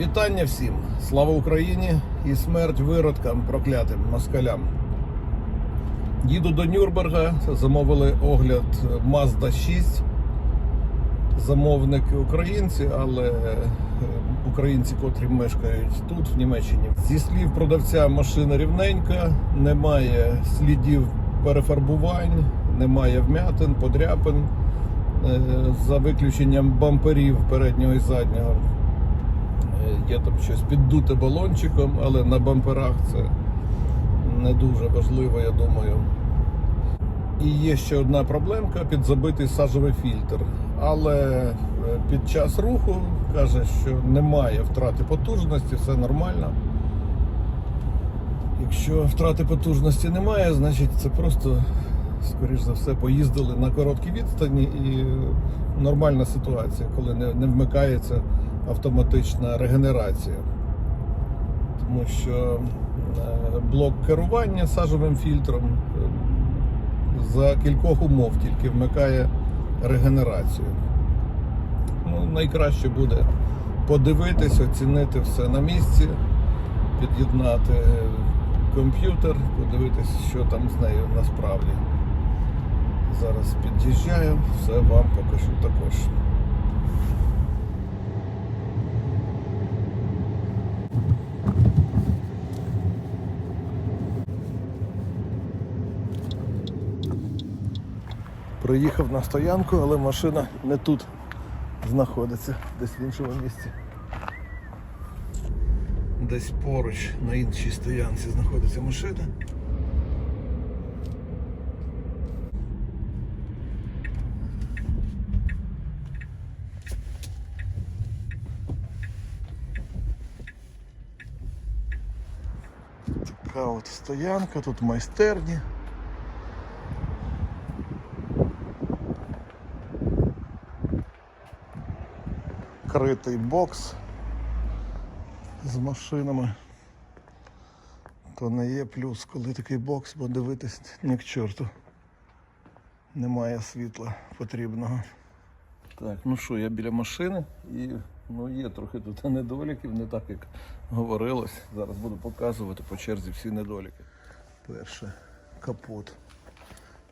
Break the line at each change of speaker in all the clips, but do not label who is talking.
Вітання всім! Слава Україні і смерть виродкам проклятим москалям. Їду до Нюрнберга, замовили огляд Mazda 6. Замовники українці, але е, українці, котрі мешкають тут, в Німеччині. Зі слів продавця, машина рівненька, немає слідів перефарбувань, немає вмятин, подряпин. Е, За виключенням бамперів переднього і заднього. Е, Є там щось піддуте балончиком, але на бамперах це не дуже важливо, я думаю. І є ще одна проблемка підзабитий сажовий фільтр. Але е, під час руху каже, що немає втрати потужності, все нормально. Якщо втрати потужності немає, значить це просто, скоріш за все, поїздили на короткій відстані і нормальна ситуація, коли не, не вмикається автоматична регенерація. Тому що е, блок керування сажовим фільтром е, за кількох умов тільки вмикає регенерацію. Ну, найкраще буде подивитись, оцінити все на місці, під'єднати комп'ютер, подивитись, що там з нею насправді. Зараз під'їжджаю, все вам покажу також. Приїхав на стоянку, але машина не тут знаходиться, десь в іншому місці. Десь поруч на іншій стоянці знаходиться машина. Така от стоянка, тут майстерні. Критий бокс з машинами. То не є плюс, коли такий бокс, бо дивитись ні к чорту. Немає світла потрібного. Так, ну що, я біля машини і ну, є трохи тут недоліків, не так як говорилось. Зараз буду показувати по черзі всі недоліки. Перше капот.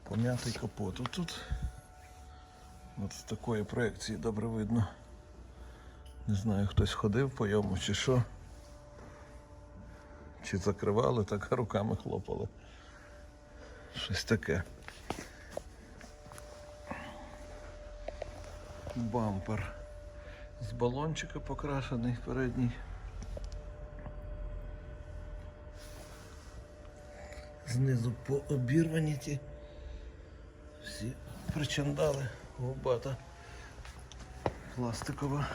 Пом'ятий капот. Отут от з такої проекції добре видно. Не знаю, хтось ходив по йому чи що. Чи закривали, так руками хлопали. Щось таке. Бампер з балончика покрашений передній. Знизу пообірвані ті. Всі причандали, губата пластикова.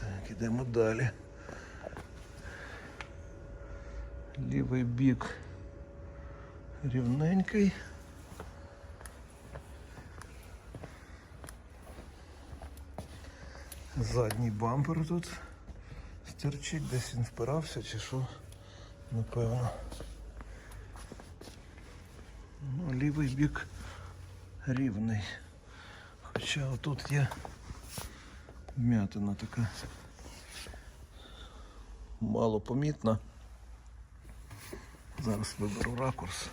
Так, ідемо далі. Лівий бік рівненький. Задній бампер тут стерчить, десь він впирався чи що, напевно. Ну, лівий бік рівний. Хоча отут є вмятина така мало помітна. Зараз виберу ракурс.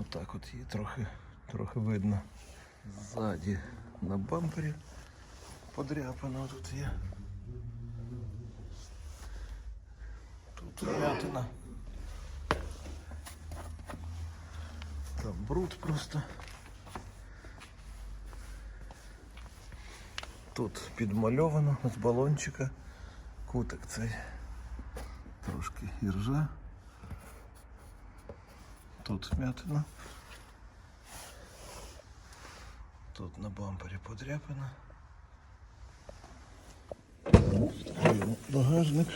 Отак от її трохи, трохи видно. Ззаді на бампері подряпана тут є. Тут вмятина. Там бруд просто. Тут підмальовано з балончика кутик цей. Трошки іржа. Тут вмятина. Тут на бампері подряпина. Вставляємо багажник.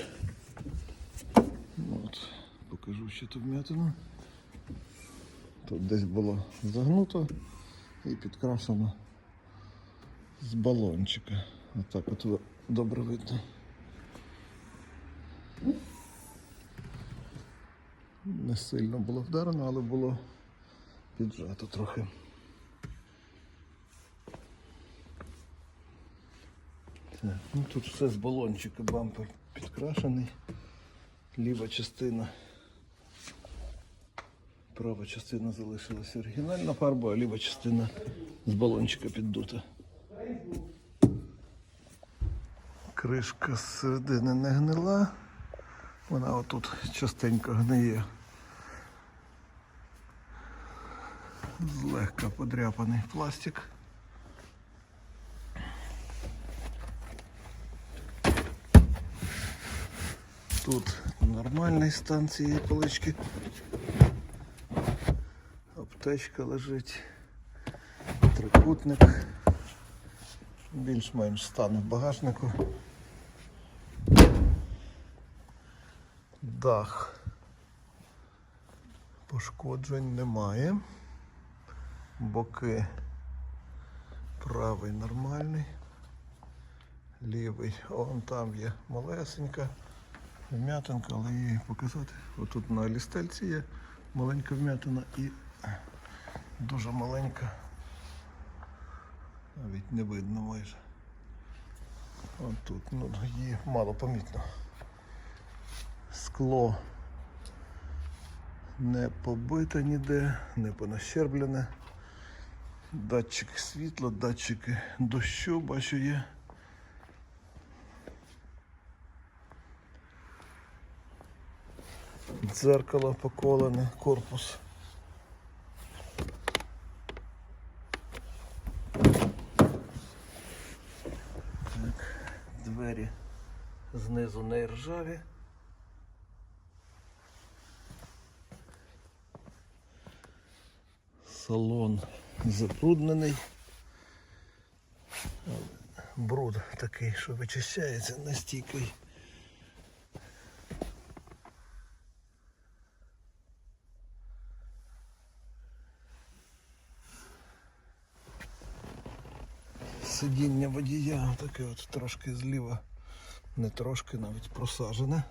От, покажу ще ту вмятину. Тут десь було загнуто і підкрашено з балончика. Отак от добре видно. Не сильно було вдарено, але було піджато трохи. Так, ну тут все з балончика, бампер підкрашений. Ліва частина. Права частина залишилася оригінальна фарба, а ліва частина з балончика піддута. Кришка зсередини не гнила. Вона отут частенько гниє. Злегка подряпаний пластик. Тут нормальний стан цієї полички. Аптечка лежить, трикутник, більш-менш стан в багажнику. Дах пошкоджень немає. Боки правий нормальний. Лівий, он там є малесенька вм'ятинка, але її показати. Отут на лістельці є маленька вм'ятина і дуже маленька. Навіть не видно майже. От тут, ну, її мало помітно. Скло не побите ніде, не понащерблене. Датчик світла, датчики дощу, бачу є. Дзеркало поколене, корпус. Так, двері знизу не ржаві. Салон забруднений. Бруд такий, що вичищається настійкий. Сидіння водія таке от трошки зліва, не трошки навіть просажене.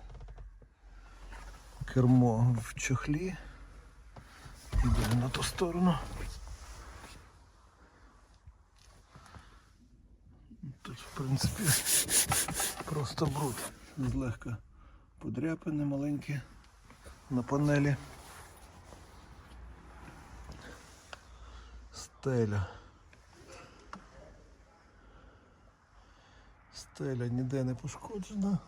Кермо в чохлі. Йдемо на ту сторону. Тут, в принципі, просто бруд. Злегка подряпини маленькі на панелі. Стеля. Стеля ніде не пошкоджена.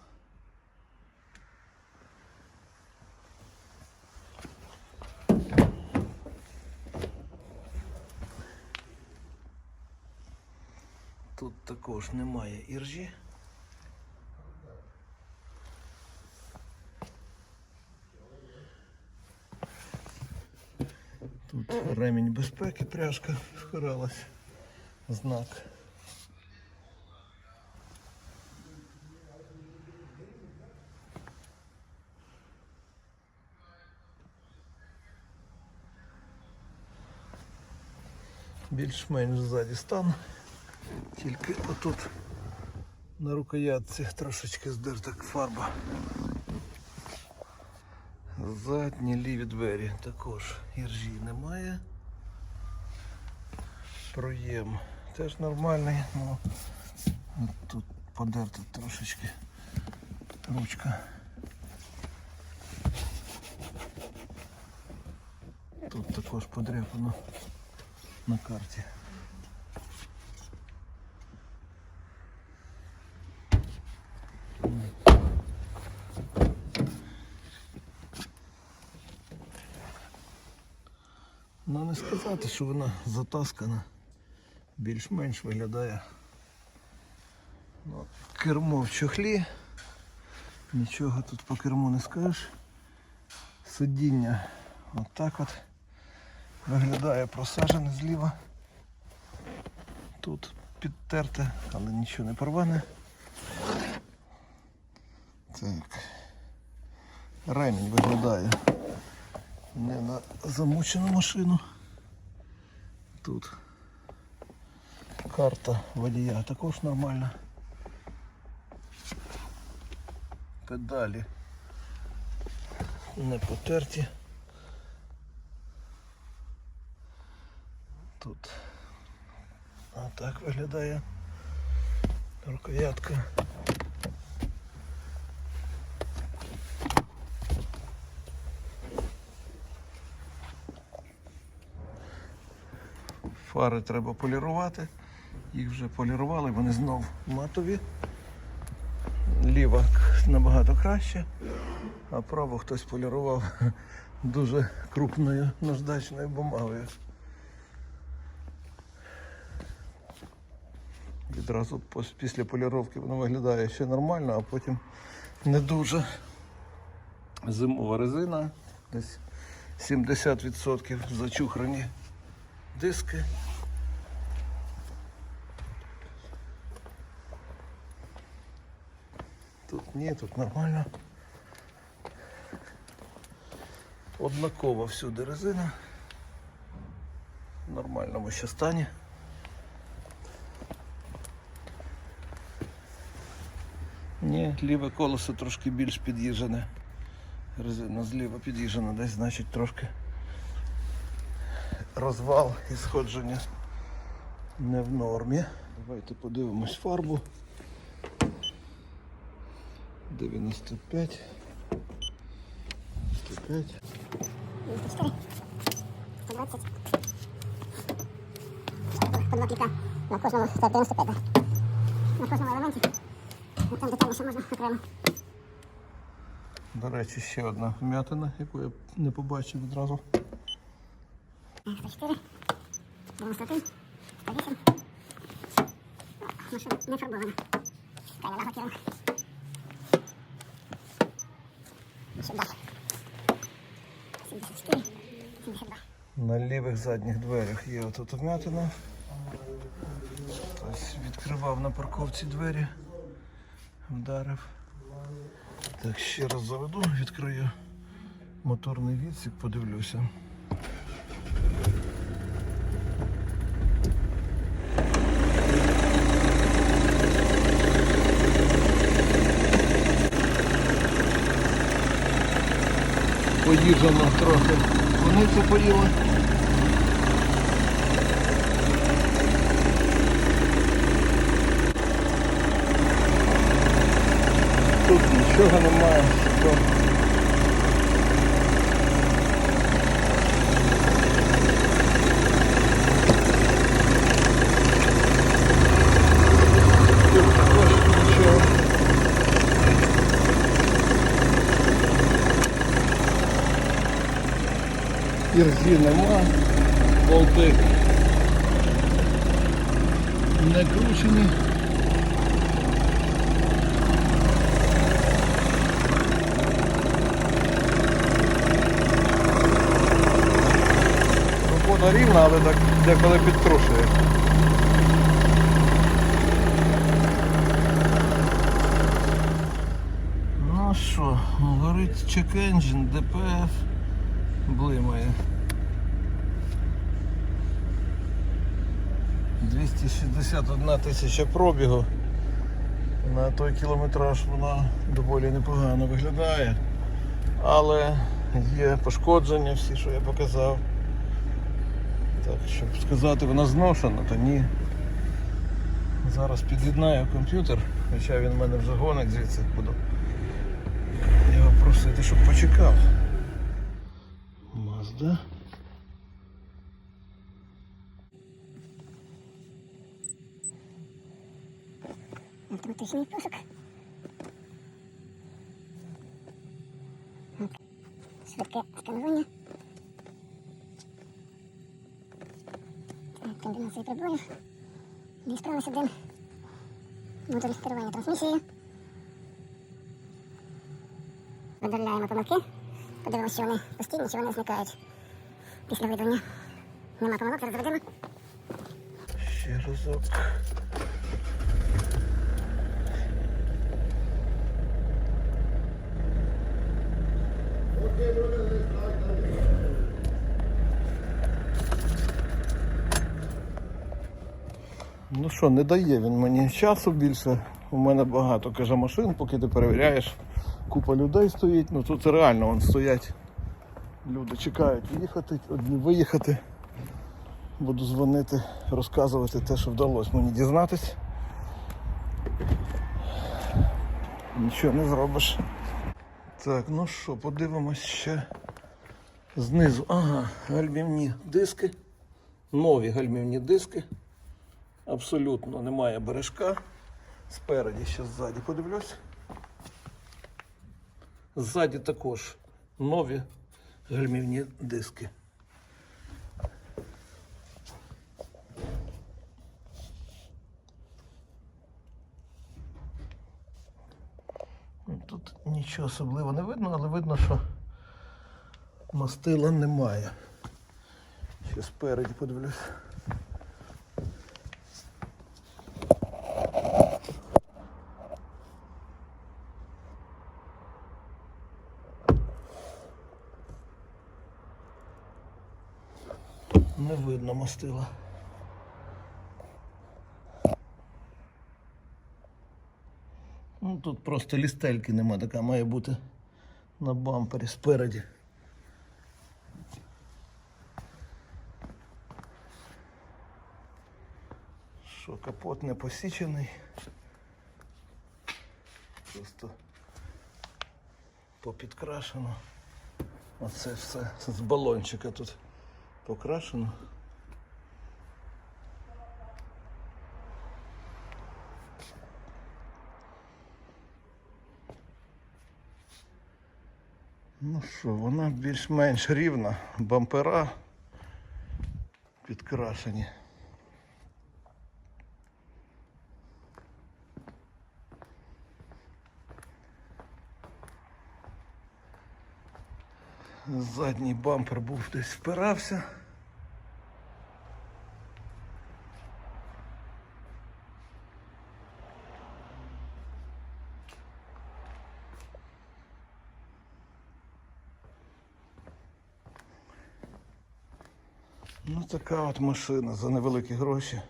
Тут також немає іржі. Тут ремінь безпеки, пряжка впиралась, знак. Більш-менш ззаді стан. Тільки отут на рукоятці трошечки здерта фарба. Задні ліві двері також іржі немає. Проєм теж нормальний, ну от тут подерта трошечки ручка. Тут також подряпано на карті. Сказати, що вона затаскана. Більш-менш виглядає. Ну, кермо в чохлі. Нічого тут по керму не скажеш. Сидіння отак от виглядає просажене зліва. Тут підтерте, але нічого не порване. Так. Ремінь виглядає не на замучену машину. Тут карта водія також нормальна. Педалі не потерті. Тут отак виглядає рукоятка. Фари треба полірувати. Їх вже полірували, вони знов матові. Ліва набагато краще, а право хтось полірував дуже крупною наждачною бумагою. Відразу після поліровки воно виглядає ще нормально, а потім не дуже. Зимова резина, десь 70% зачухрані диски. Тут ні, тут нормально. Однакова всюди резина. В нормальному ще стані. Ні, ліве колесо трошки більш під'їжджене. Резина зліва під'їжджена, десь значить трошки розвал і сходження не в нормі. Давайте подивимось фарбу. 95. 105.
94, 120. По два кліка на кожному це 95, так? На кожному елементі. Ну, Там детальніше можна окремо.
До речі, ще одна вм'ятина, яку я не побачив відразу.
104, 91, 108. Машина не фарбована. Не лакірована. Ще 74, 72.
На лівих задніх дверях є отут вм'ятина. Хтось відкривав на парковці двері, вдарив. Так, ще раз заведу, відкрию моторний відсік, подивлюся. Поїжджено трохи. Вони це. Тут нічого немає. Що? Тут також нічого. Ірзі нема, болти не кручені. Робота рівна, але так деколи підтрушує. Ну що, горить engine, DPF, блимає. 261 тисяча пробігу. На той кілометраж вона доволі непогано виглядає. Але є пошкодження всі, що я показав. Так, щоб сказати, вона зношена, то ні. Зараз під'єднаю комп'ютер, хоча він в мене вже гонить звідси буду. Його просити, щоб почекав. Mazda.
Автоматичний пошук. От. Швидке сканування. Так, Комбінації приборів. Дві справи один. Модель керування трансмісією. Видаляємо помилки. Подивимося, що вони постійні, чи вони зникають Після видалення. Нема помилок, зараз заведемо.
Ще разок. Ну що, не дає він мені часу більше. У мене багато каже машин, поки ти перевіряєш. Купа людей стоїть. Ну тут реально вон стоять. Люди чекають їхати, одні виїхати. Буду дзвонити, розказувати те, що вдалося мені дізнатись. Нічого не зробиш. Так, ну що, подивимось ще знизу. Ага, гальмівні диски. Нові гальмівні диски. Абсолютно немає бережка. Спереді ще ззаді подивлюсь. Ззаді також нові гальмівні диски. Тут нічого особливо не видно, але видно, що мастила немає. Ще спереді подивлюсь. Не видно мастила. Ну, тут просто лістельки нема, така має бути на бампері спереді. Що капот не посічений. Просто попідкрашено. Оце все з балончика тут покрашено. Ну що, вона більш-менш рівна, бампера підкрашені. Задній бампер був десь впирався. Така от машина за невеликі гроші.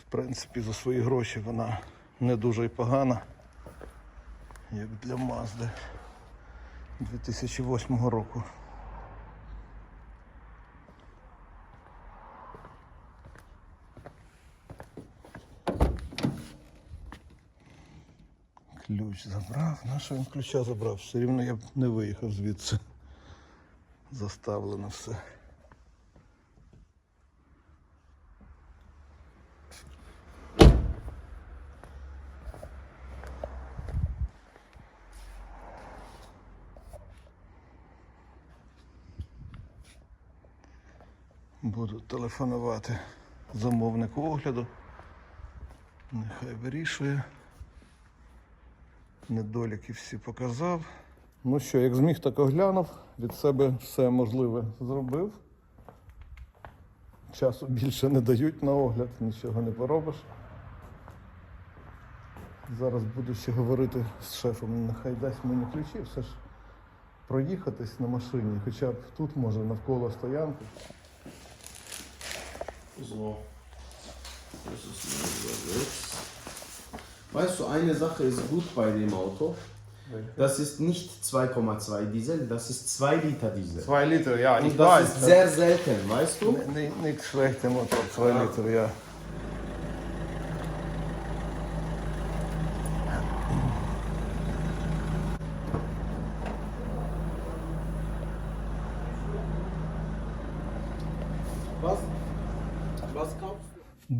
В принципі, за свої гроші вона не дуже й погана, як для Мазди 2008 року. Ключ забрав. На що він ключа забрав? Все рівно я б не виїхав звідси. Заставлено все. Буду телефонувати замовнику огляду. Нехай вирішує. Недоліки всі показав. Ну що, як зміг, так оглянув. Від себе все можливе зробив. Часу більше не дають на огляд, нічого не поробиш. Зараз буду ще говорити з шефом, нехай дасть мені ключі, все ж проїхатись на машині, хоча б тут може навколо стоянки.
So. Das ist mal 6. Weißt du, eine Sache ist gut bei dem Auto. Das ist nicht 2,2 Diesel, das ist 2 Liter Diesel.
2 Liter, ja, ich
Und das weiß. ist sehr selten, weißt du?
Nicht, nicht schlecht, der Motor, 2 Liter, ja.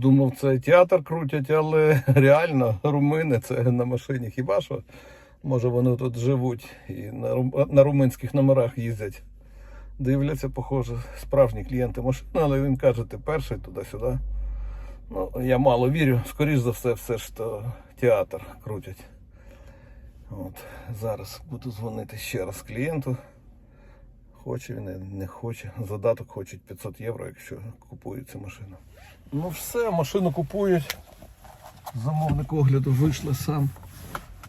Думав, це театр крутять, але реально румини це на машині. Хіба що? Може вони тут живуть і на, рум- румунських номерах їздять. Дивляться, похоже, справжні клієнти машини, але він каже, ти перший туди-сюди. Ну, я мало вірю, скоріш за все, все ж то театр крутять. От, зараз буду дзвонити ще раз клієнту. Хоче він, не хоче. Задаток хочуть 500 євро, якщо купують цю машину. Ну все, машину купують. Замовник огляду вийшли сам.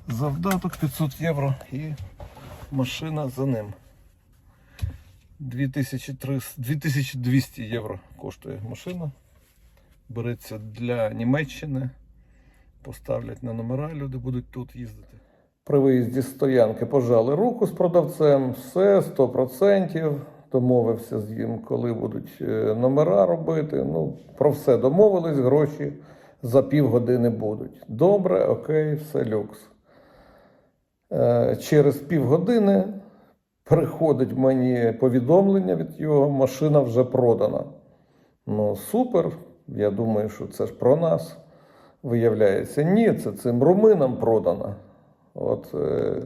Завдаток 500 євро і машина за ним. 2300 2200 євро коштує машина. береться для Німеччини. Поставлять на номера, люди будуть тут їздити. При виїзді з стоянки пожали руку з продавцем, все 100%. Домовився з ним, коли будуть е, номера робити. Ну, про все домовились, гроші за півгодини будуть. Добре, окей, все люкс. Е, Через півгодини приходить мені повідомлення від його, машина вже продана. Ну, супер. Я думаю, що це ж про нас. Виявляється, ні, це цим руминам продано. От е,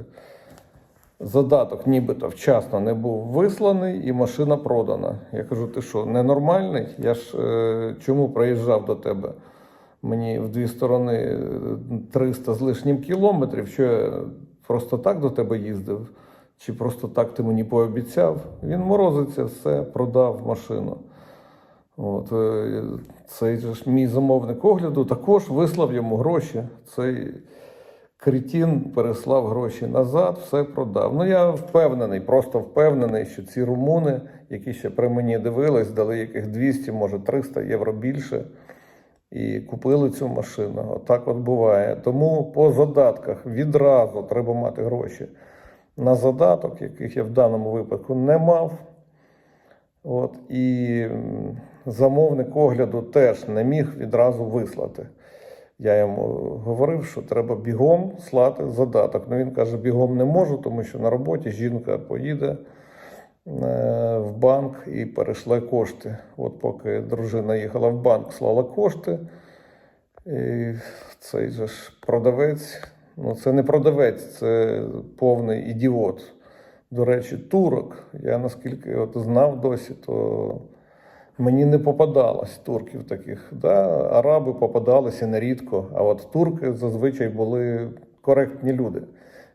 задаток нібито вчасно не був висланий і машина продана. Я кажу, ти що, ненормальний? Я ж е, чому приїжджав до тебе? Мені в дві сторони е, 300 з лишнім кілометрів, що я просто так до тебе їздив, чи просто так ти мені пообіцяв. Він морозиться, все, продав машину. От, е, цей ж мій замовник огляду також вислав йому гроші. Цей кретін переслав гроші назад, все продав. Ну я впевнений, просто впевнений, що ці румуни, які ще при мені дивились, дали яких 200, може 300 євро більше. І купили цю машину. Отак от буває. Тому по задатках відразу треба мати гроші на задаток, яких я в даному випадку не мав. От, і замовник огляду теж не міг відразу вислати. Я йому говорив, що треба бігом слати задаток. Ну він каже, бігом не можу, тому що на роботі жінка поїде е, в банк і перейшла кошти. От поки дружина їхала в банк, слала кошти. І цей же ж продавець, ну це не продавець, це повний ідіот. До речі, турок. Я наскільки от знав досі, то мені не попадалось турків таких. Да? Араби попадалися нерідко, а от турки зазвичай були коректні люди,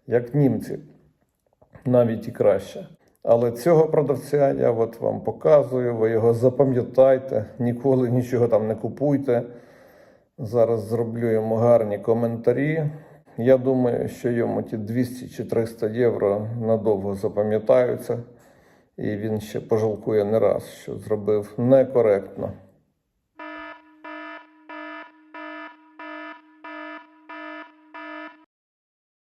як німці, навіть і краще. Але цього продавця я от вам показую, ви його запам'ятайте, ніколи нічого там не купуйте. Зараз зроблю йому гарні коментарі. Я думаю, що йому ті 200 чи 300 євро надовго запам'ятаються, і він ще пожалкує не раз, що зробив некоректно.